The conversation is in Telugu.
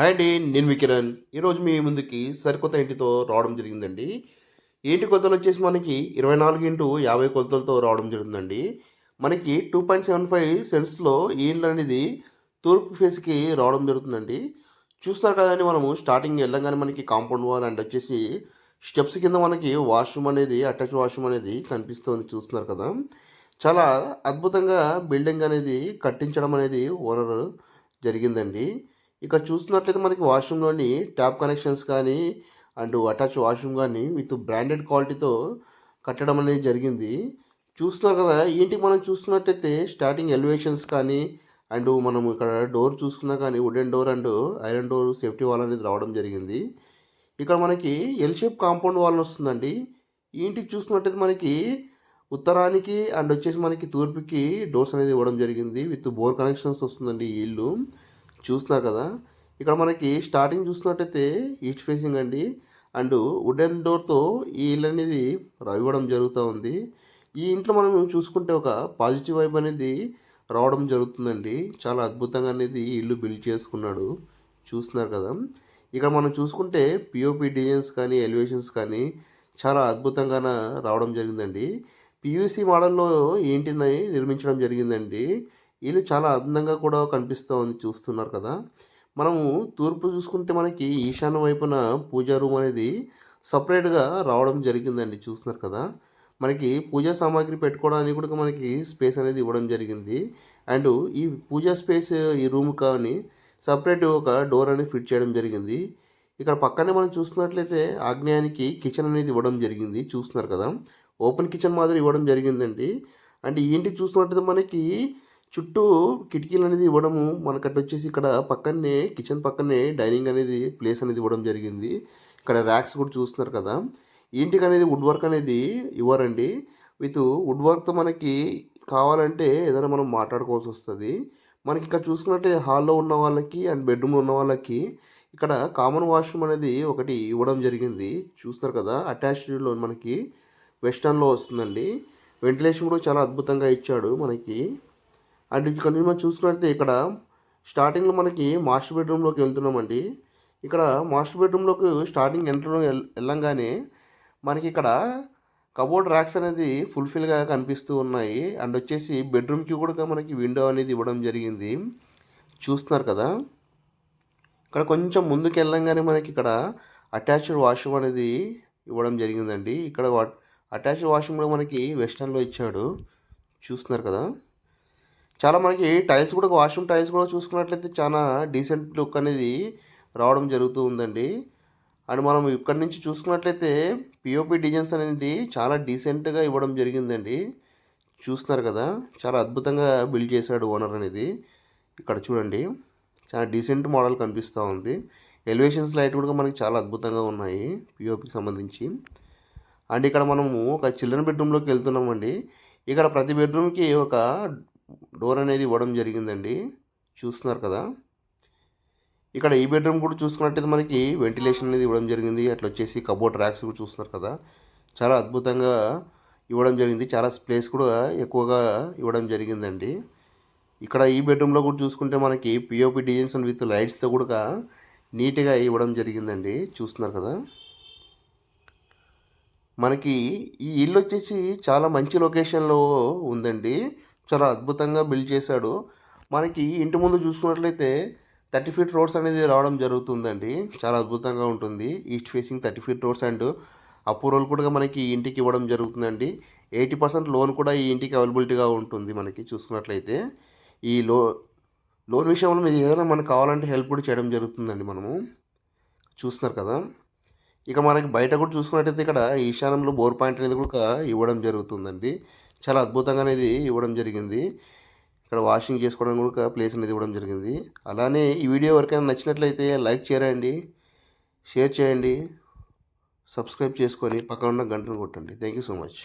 హాయ్ అండి నేను మీ కిరణ్. ఈరోజు మీ ముందుకి సరికొత్త ఇంటితో రావడం జరిగిందండి. ఏంటి కొలతలు వచ్చేసి మనకి ఇరవై నాలుగు ఇంటూ యాభై కొలతలతో రావడం జరిగిందండి. మనకి టూ పాయింట్ సెవెన్ ఫైవ్ సెంట్స్లో ఈ అనేది తూర్పు ఫేస్కి రావడం జరుగుతుందండి. చూస్తారు కదండి మనము స్టార్టింగ్ వెళ్ళంగానే మనకి కాంపౌండ్ వాల్ అండ్ వచ్చేసి స్టెప్స్ కింద మనకి వాష్రూమ్ అనేది అటాచ్ వాష్రూమ్ అనేది కనిపిస్తుంది చూస్తున్నారు కదా. చాలా అద్భుతంగా బిల్డింగ్ అనేది కట్టించడం అనేది ఓనర్ జరిగిందండి. ఇక్కడ చూస్తున్నట్లయితే మనకి వాష్రూమ్లోని ట్యాప్ కనెక్షన్స్ కానీ అండ్ అటాచ్ వాష్రూమ్ కానీ విత్ బ్రాండెడ్ క్వాలిటీతో కట్టడం అనేది జరిగింది. చూస్తున్నారు కదా ఇంటికి మనం చూస్తున్నట్టయితే స్టార్టింగ్ ఎలివేషన్స్ కానీ అండ్ మనం ఇక్కడ డోర్ చూసుకున్నా కానీ wooden door and iron door safety wall అనేది రావడం జరిగింది. ఇక్కడ మనకి ఎల్ షేప్ కాంపౌండ్ వాల్ వస్తుందండి. ఈ ఇంటికి చూస్తున్నట్టయితే మనకి ఉత్తరానికి అండ్ వచ్చేసి మనకి తూర్పుకి డోర్స్ అనేది ఇవ్వడం జరిగింది. విత్ బోర్ కనెక్షన్స్ వస్తుందండి ఈ ఇల్లు. చూస్తున్నారు కదా. ఇక్కడ మనకి స్టార్టింగ్ చూసినట్టయితే ఈస్ట్ ఫేసింగ్ అండి. అండ్ వుడెన్ డోర్తో ఈ ఇల్లు అనేది ఇవ్వడం జరుగుతూ ఉంది. ఈ ఇంట్లో మనం చూసుకుంటే ఒక పాజిటివ్ వైబ్ అనేది రావడం జరుగుతుందండి. చాలా అద్భుతంగా అనేది ఈ ఇల్లు బిల్డ్ చేసుకున్నాడు. చూస్తున్నారు కదా. ఇక్కడ మనం చూసుకుంటే పిఓపి డిజైన్స్ కానీ ఎలివేషన్స్ కానీ చాలా అద్భుతంగా రావడం జరిగిందండి. పియూసి మోడల్లో ఈ ఇంటిని నిర్మించడం జరిగిందండి. ఇల్లు చాలా అందంగా కూడా కనిపిస్తూ ఉంది చూస్తున్నారు కదా. మనము తూర్పు చూసుకుంటే మనకి ఈశాన్య వైపున పూజా రూమ్ అనేది సపరేట్గా రావడం జరిగిందండి చూస్తున్నారు కదా. మనకి పూజా సామాగ్రి పెట్టుకోవడానికి కూడా మనకి స్పేస్ అనేది ఇవ్వడం జరిగింది. అండ్ ఈ పూజా స్పేస్ ఈ రూమ్ కానీ సపరేట్ ఒక డోర్ అనేది ఫిట్ చేయడం జరిగింది. ఇక్కడ పక్కనే మనం చూస్తున్నట్లయితే ఆగ్నేయానికి కిచెన్ అనేది ఇవ్వడం జరిగింది చూస్తున్నారు కదా. ఓపెన్ కిచెన్ మాదిరి ఇవ్వడం జరిగిందండి. అంటే ఈ ఇంటికి మనకి చుట్టూ కిటికీలు అనేది ఇవ్వడము మనకట్టు వచ్చేసి ఇక్కడ పక్కనే కిచెన్ పక్కనే డైనింగ్ అనేది ప్లేస్ అనేది ఇవ్వడం జరిగింది. ఇక్కడ ర్యాక్స్ కూడా చూస్తున్నారు కదా. ఇంటికి అనేది వుడ్ వర్క్ అనేది ఇవ్వరండి. విత్ వుడ్ వర్క్తో మనకి కావాలంటే ఏదైనా మనం మాట్లాడుకోవాల్సి వస్తుంది. మనకి ఇక్కడ చూసుకున్నట్టే హాల్లో ఉన్న వాళ్ళకి అండ్ బెడ్రూమ్లో ఉన్న వాళ్ళకి ఇక్కడ కామన్ వాష్రూమ్ అనేది ఒకటి ఇవ్వడం జరిగింది. చూస్తున్నారు కదా అటాచ్డ్లో మనకి వెస్టర్న్లో వస్తుందండి. వెంటిలేషన్ కూడా చాలా అద్భుతంగా ఇచ్చాడు మనకి. అండ్ ఇక్కడ మనం చూసుకున్నట్లయితే ఇక్కడ స్టార్టింగ్లో మనకి మాస్టర్ బెడ్రూమ్లోకి వెళ్తున్నామండి. ఇక్కడ మాస్టర్ బెడ్రూమ్లోకి స్టార్టింగ్ ఎంటర్ వెళ్ళంగానే మనకి ఇక్కడ కబోర్డ్ ర్యాక్స్ అనేది ఫుల్ఫిల్గా కనిపిస్తూ ఉన్నాయి. అండ్ వచ్చేసి బెడ్రూమ్కి కూడా మనకి విండో అనేది ఇవ్వడం జరిగింది. చూస్తున్నారు కదా? ఇక్కడ కొంచెం ముందుకు వెళ్ళంగానే మనకి ఇక్కడ అటాచ్డ్ వాష్రూమ్ అనేది ఇవ్వడం జరిగిందండి. ఇక్కడ అటాచ్డ్ వాష్రూమ్ కూడా మనకి వెస్టర్న్లో ఇచ్చాడు. చూస్తున్నారు కదా? చాలా మనకి టైల్స్ కూడా వాష్రూమ్ టైల్స్ కూడా చూసుకున్నట్లయితే చాలా డీసెంట్ లుక్ అనేది రావడం జరుగుతూ ఉందండి. అండ్ మనం ఇక్కడి నుంచి చూసుకున్నట్లయితే పిఓపి డిజైన్స్ అనేది చాలా డీసెంట్గా ఇవ్వడం జరిగిందండి. చూస్తున్నారు కదా చాలా అద్భుతంగా బిల్డ్ చేశాడు ఓనర్ అనేది. ఇక్కడ చూడండి చాలా డీసెంట్ మోడల్ కనిపిస్తూ ఉంది. ఎలివేషన్స్ లైట్ కూడా మనకి చాలా అద్భుతంగా ఉన్నాయి పిఓపికి సంబంధించి. అండ్ ఇక్కడ మనము ఒక చిల్డ్రన్ బెడ్రూమ్లోకి వెళ్తున్నామండి. ఇక్కడ ప్రతి బెడ్రూమ్కి ఒక డోర్ అనేది ఇవ్వడం జరిగిందండి. చూస్తున్నారు కదా. ఇక్కడ ఈ బెడ్రూమ్ కూడా చూసుకున్నట్టయితే మనకి వెంటిలేషన్ అనేది ఇవ్వడం జరిగింది. అట్లా వచ్చేసి కబోర్డ్ ర్యాక్స్ కూడా చూస్తున్నారు కదా. చాలా అద్భుతంగా ఇవ్వడం జరిగింది. చాలా ప్లేస్ కూడా ఎక్కువగా ఇవ్వడం జరిగిందండి. ఇక్కడ ఈ బెడ్రూమ్లో కూడా చూసుకుంటే మనకి పిఓపి డిజైన్స్ విత్ లైట్స్తో కూడా నీట్గా ఇవ్వడం జరిగిందండి. చూస్తున్నారు కదా. మనకి ఈ ఇల్లు వచ్చేసి చాలా మంచి లొకేషన్లో ఉందండి. చాలా అద్భుతంగా బిల్డ్ చేశాడు. మనకి ఇంటి ముందు చూసుకున్నట్లయితే థర్టీ ఫీట్ రోడ్స్ అనేది రావడం జరుగుతుందండి. చాలా అద్భుతంగా ఉంటుంది. East facing thirty feet roads and approval కూడా మనకి ఇంటికి ఇవ్వడం జరుగుతుందండి. ఎయిటీ పర్సెంట్ లోన్ కూడా ఈ ఇంటికి అవైలబిలిటీగా ఉంటుంది మనకి చూసుకున్నట్లయితే. ఈ లో లోన్ విషయంలో మీరు ఏదైనా మనకు కావాలంటే హెల్ప్ కూడా చేయడం జరుగుతుందండి మనము. చూస్తున్నారు కదా. ఇక మనకి బయట కూడా చూసుకున్నట్టయితే ఇక్కడ ఈశాన్యంలో బోర్ పాయింట్ అనేది కూడా ఇవ్వడం జరుగుతుందండి. చాలా అద్భుతంగా అనేది ఇవ్వడం జరిగింది. ఇక్కడ వాషింగ్ చేసుకోవడం కూడా ప్లేస్ అనేది ఇవ్వడం జరిగింది. అలానే ఈ వీడియో ఎవరికైనా నచ్చినట్లయితే లైక్ చేయండి షేర్ చేయండి సబ్స్క్రైబ్ చేసుకొని పక్కన ఉన్న గంటను కొట్టండి. Thank you so much